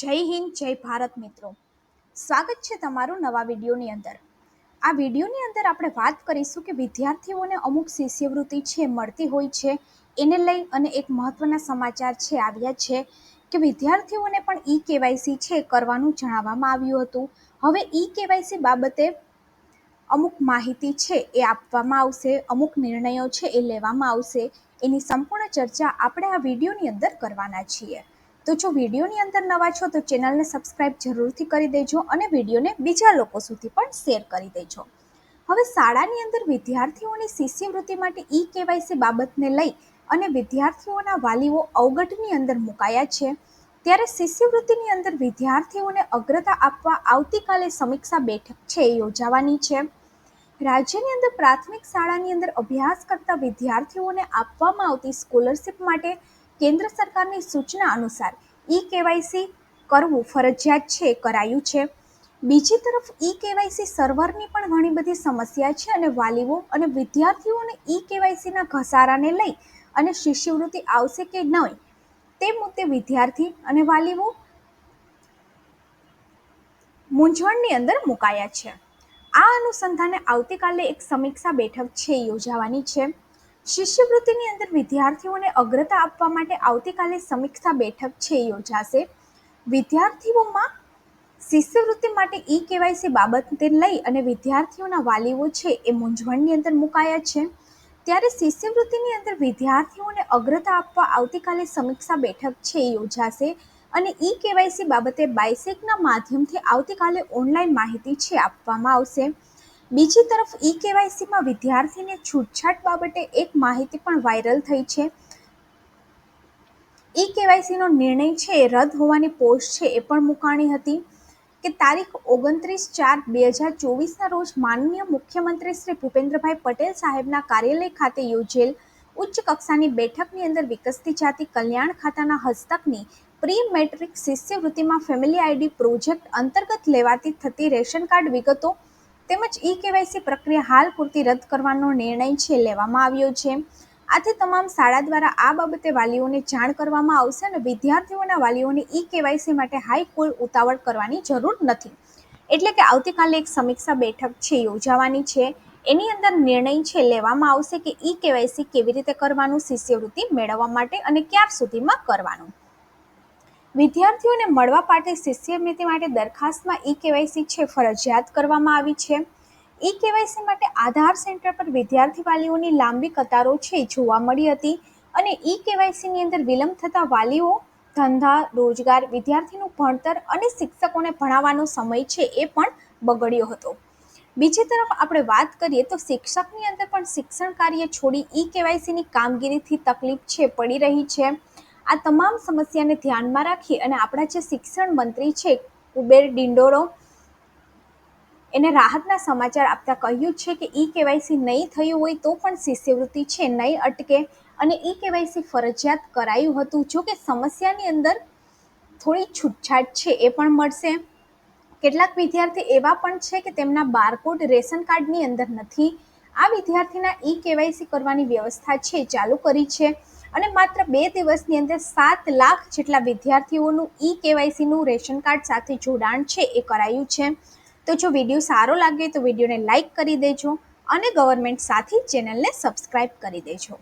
જય હિન્દ, જય ભારત મિત્રો. સ્વાગત છે તમારું નવા વિડીયોની અંદર. આ વિડીયોની અંદર આપણે વાત કરીશું કે વિદ્યાર્થીઓને અમુક શિષ્યવૃત્તિ છે, મળતી હોય છે, એને લઈ અને એક મહત્વના સમાચાર છે, આવ્યા છે કે વિદ્યાર્થીઓને પણ ઈ કેવાયસી છે કરવાનું જણાવવામાં આવ્યું હતું. હવે ઈ કેવાયસી બાબતે અમુક માહિતી છે એ આપવામાં આવશે, અમુક નિર્ણયો છે એ લેવામાં આવશે. એની સંપૂર્ણ ચર્ચા આપણે આ વિડીયોની અંદર કરવાના છીએ. તો જો વિડીયોની અંદર નવા છો તો ચેનલને સબસ્ક્રાઈબ જરૂરથી કરી દેજો અને વિડીયોને બીજા લોકો સુધી પણ શેર કરી દેજો. હવે શાળાની અંદર વિદ્યાર્થીઓની શિષ્યવૃત્તિ માટે ઈ કેવાયસી બાબતને લઈ અને વિદ્યાર્થીઓના વાલીઓ અવગટની અંદર મુકાયા છે. ત્યારે શિષ્યવૃત્તિની અંદર વિદ્યાર્થીઓને અગ્રતા આપવા આવતીકાલે સમીક્ષા બેઠક છે યોજાવાની છે. રાજ્યની અંદર પ્રાથમિક શાળાની અંદર અભ્યાસ કરતા વિદ્યાર્થીઓને આપવામાં આવતી સ્કોલરશિપ માટે કેન્દ્ર સરકારની સૂચના અનુસાર ઈ કેવાયસી કરવું ફરજિયાત છે, કરાયું છે. બીજી તરફ ઈ કેવાયસી સર્વરની પણ ઘણી બધી સમસ્યા છે અને વાલીઓ અને વિદ્યાર્થીઓને ઈ કેવાયસીના ઘસારાને લઈ અને શિષ્યવૃત્તિ આવશે કે નહીં, તે મુદ્દે વિદ્યાર્થી અને વાલીઓ મૂંઝવણની અંદર મુકાયા છે. આ અનુસંધાને આવતીકાલે એક સમીક્ષા બેઠક છે, યોજાવાની છે. શિષ્યવૃત્તિની અંદર વિદ્યાર્થીઓને અગ્રતા આપવા માટે આવતીકાલે સમીક્ષા બેઠક છે યોજાશે. વિદ્યાર્થીઓમાં શિષ્યવૃત્તિ માટે ઈ કેવાયસી બાબતે લઈ અને વિદ્યાર્થીઓના વાલીઓ છે એ મૂંઝવણની અંદર મુકાયા છે. ત્યારે શિષ્યવૃત્તિની અંદર વિદ્યાર્થીઓને અગ્રતા આપવા આવતીકાલે સમીક્ષા બેઠક છે યોજાશે અને ઈ કેવાયસી બાબતે બાયસેકના માધ્યમથી આવતીકાલે ઓનલાઈન માહિતી છે આપવામાં આવશે. બીજી તરફ ઈ કેવાયસીમાં વિદ્યાર્થીને છૂટછાટ બાબતે એક માહિતી પણ વાયરલ થઈ છે. ઈ કેવાયસીનો નિર્ણય છે એ રદ હોવાની પોસ્ટ છે એ પણ મુકાણી હતી કે તારીખ ઓગણત્રીસ ચાર બે હજાર ચોવીસના રોજ માનનીય મુખ્યમંત્રી શ્રી ભૂપેન્દ્રભાઈ પટેલ સાહેબના કાર્યાલય ખાતે યોજેલ ઉચ્ચ કક્ષાની બેઠકની અંદર વિકસતી જાતિ કલ્યાણ ખાતાના હસ્તકની પ્રી મેટ્રિક શિષ્યવૃત્તિમાં ફેમિલી આઈડી પ્રોજેક્ટ અંતર્ગત લેવાતી થતી રેશન કાર્ડ વિગતો તેમજ ઈ કેવાયસી પ્રક્રિયા હાલ પૂરતી રદ કરવાનો નિર્ણય છે, લેવામાં આવ્યો છે. આથી તમામ શાળા દ્વારા આ બાબતે વાલીઓને જાણ કરવામાં આવશે અને વિદ્યાર્થીઓના વાલીઓને ઈ કેવાયસી માટે હાઈ કોઈ ઉતાવળ કરવાની જરૂર નથી. એટલે કે આવતીકાલે એક સમીક્ષા બેઠક છે, યોજાવાની છે. એની અંદર નિર્ણય છે, લેવામાં આવશે કે ઈ કેવાયસી કેવી રીતે કરવાનું, શિષ્યવૃત્તિ મેળવવા માટે અને ક્યાર સુધીમાં કરવાનું. વિદ્યાર્થીઓને મળવા માટે શિષ્યવૃત્તિ માટે દરખાસ્તમાં ઈ કેવાયસી છે, ફરજિયાત કરવામાં આવી છે. ઈ કેવાયસી માટે આધાર સેન્ટર પર વિદ્યાર્થી વાલીઓની લાંબી કતારો છે, જોવા મળી હતી. અને ઈ કેવાયસીની અંદર વિલંબ થતા વાલીઓ, ધંધા, રોજગાર, વિદ્યાર્થીનું ભણતર અને શિક્ષકોને ભણાવવાનો સમય છે એ પણ બગડ્યો હતો. બીજી તરફ આપણે વાત કરીએ તો શિક્ષકની અંદર પણ શિક્ષણ કાર્ય છોડી ઈ કેવાયસીની કામગીરીથી તકલીફ છે, પડી રહી છે. આ તમામ સમસ્યાને ધ્યાનમાં રાખી અને આપણા જે શિક્ષણ મંત્રી છે, કુબેર ડિંડોરો, એને રાહતના સમાચાર આપતા કહ્યું છે કે ઈ કેવાયસી નહીં થયું હોય તો પણ શિષ્યવૃત્તિ છે, નહીં અટકે. અને ઈ કેવાયસી ફરજિયાત કરાયું હતું. જો કે સમસ્યાની અંદર થોડી છૂટછાટ છે, એ પણ મળશે. કેટલાક વિદ્યાર્થી એવા પણ છે કે તેમના બારકોડ રેશન કાર્ડની અંદર નથી. આ વિદ્યાર્થીના ઈ કેવાયસી કરવાની વ્યવસ્થા છે, ચાલુ કરી છે. અને માત્ર બે દિવસની અંદર સાત લાખ જેટલા વિદ્યાર્થીઓનું ઈ કેવાયસીનું રેશન કાર્ડ સાથે જોડાણ છે, એ કરાયું છે. તો જો વીડિયો સારો લાગે તો વિડીયોને લાઇક કરી દેજો અને ગવર્મેન્ટ સાથે ચેનલને સબસ્ક્રાઈબ કરી દેજો.